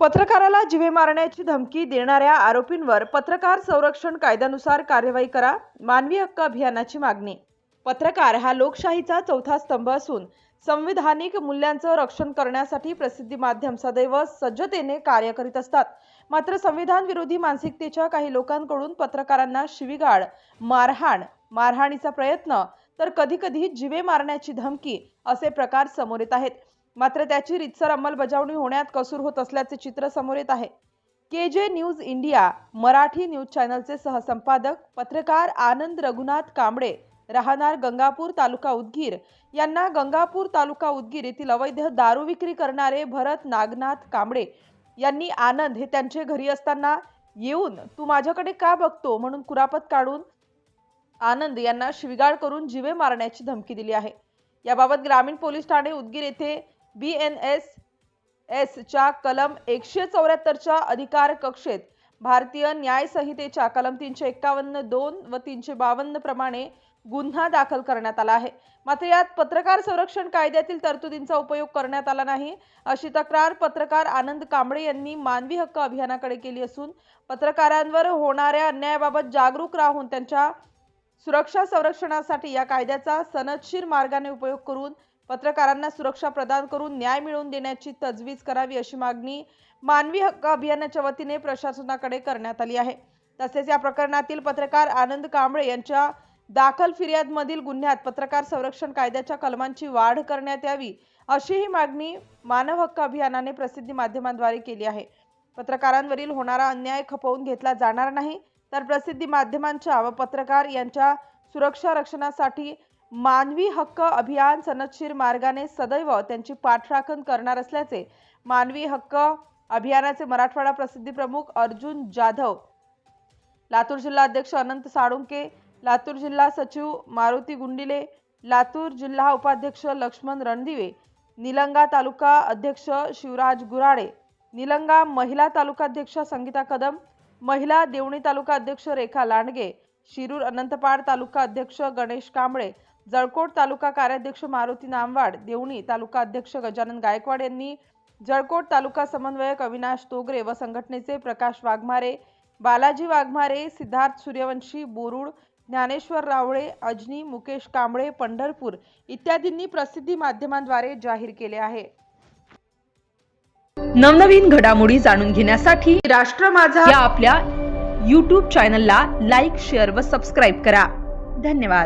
पत्रकाराला जिवे मारण्याची धमकी देणाऱ्या आरोपींवर पत्रकार संरक्षण कायद्यानुसार कार्यवाही करा मानवी हक्क अभियानाची मागणी. पत्रकार हा लोकशाहीचा चौथा स्तंभ असून संविधानिक मूल्यांचं रक्षण करण्यासाठी प्रसिद्धी माध्यम सदैव सज्जतेने कार्य करीत असतात. मात्र संविधान विरोधी मानसिकतेच्या काही लोकांकडून पत्रकारांना शिवीगाळ मारहाण मारहाणीचा प्रयत्न तर कधीकधी जिवे मारण्याची धमकी असे प्रकार समोर येत आहेत. मात्र त्याची रितसर अंमलबजावणी होण्यात कसूर होत असल्याचे चित्र समोर येत आहे. K J news India Marathi news चॅनलचे सहसंपादक पत्रकार आनंद रघुनाथ कांबळे राहणार गंगापूर तालुका उदगीर. यांना गंगापूर तालुका उदगीर येथील अवैध दारू विक्री करणारे भरत नागनाथ कांबळे यांनी आनंद हे त्यांचे घरी असताना येऊन तू माझ्याकडे का बघतो? म्हणून कुरापत काढून आनंद यांना शिविगाळ करून जिवे मारण्याची धमकी दिली आहे. याबाबत ग्रामीण पोलीस ठाणे उदगीर येथे बी एन एस एसच्या कलम एकशे चौऱ्याहत्तरच्या अधिकार कक्षेत भारतीय न्याय संहितेच्या कलम तीनशे एक्कावन्न दोन व तीनशे बावन्न प्रमाणे गुन्हा दाखल करण्यात आला आहे. मात्र यात पत्रकार संरक्षण कायद्यातील तरतुदींचा उपयोग करण्यात आला नाही अशी तक्रार पत्रकार आनंद कांबळे यांनी मानवी हक्क अभियानाकडे केली असून पत्रकारांवर होणाऱ्या अन्यायाबाबत जागरूक राहून त्यांच्या सुरक्षा संरक्षणासाठी या कायद्याचा सनदशीर मार्गाने उपयोग करून पत्रकारांना सुरक्षा प्रदान करून न्याय मिळवून देण्याची तजवीज करावी अशी मागणी मानवी हक्क अभियानाच्या वतीने प्रशासनाकडे करण्यात आली आहे. तसेच या प्रकरणातील पत्रकार आनंद कांबळे यांच्या दाखल फिर्यादमधील गुन्ह्यात पत्रकार संरक्षण कायद्याच्या कलमांची वाढ करण्यात यावी अशीही मागणी मानव हक्क अभियानाने प्रसिद्धी माध्यमांद्वारे केली आहे. पत्रकारांवरील होणारा अन्याय खपवून घेतला जाणार नाही तर प्रसिद्धी माध्यमांच्या व पत्रकार यांच्या सुरक्षा रक्षणासाठी मानवी हक्क अभियान सनदशीर मार्गाने सदैव त्यांची पाठराखण करणार असल्याचे मानवी हक्क अभियानाचे मराठवाडा प्रसिद्धी प्रमुख अर्जुन जाधव लातूर जिल्हा अध्यक्ष अनंत साळुंके लातूर जिल्हा सचिव मारुती गुंडिले लातूर जिल्हा उपाध्यक्ष लक्ष्मण रणदिवे निलंगा तालुका अध्यक्ष शिवराज गुराडे निलंगा महिला तालुका अध्यक्ष संगीता कदम महिला देवणी तालुका अध्यक्ष रेखा लांडगे शिरूर अनंतपाड तालुका अध्यक्ष गणेश कांबळे जळकोट तालुका कार्याध्यक्ष मारुती नामवाड देवणी तालुका अध्यक्ष गजानन गायकवाड यांनी जळकोट तालुका समन्वयक अविनाश तोगरे व संघटनेचे प्रकाश वाघमारे बालाजी वाघमारे सिद्धार्थ सूर्यवंशी बोरुड ज्ञानेश्वर रावळे अजनी मुकेश कांबळे पंढरपूर इत्यादींनी प्रसिद्धी माध्यमांद्वारे जाहीर केले आहे. नवनवीन घडामोडी जाणून घेण्यासाठी राष्ट्र माझा या आपल्या यूट्यूब चॅनलला लाईक शेअर व सबस्क्राईब करा. धन्यवाद.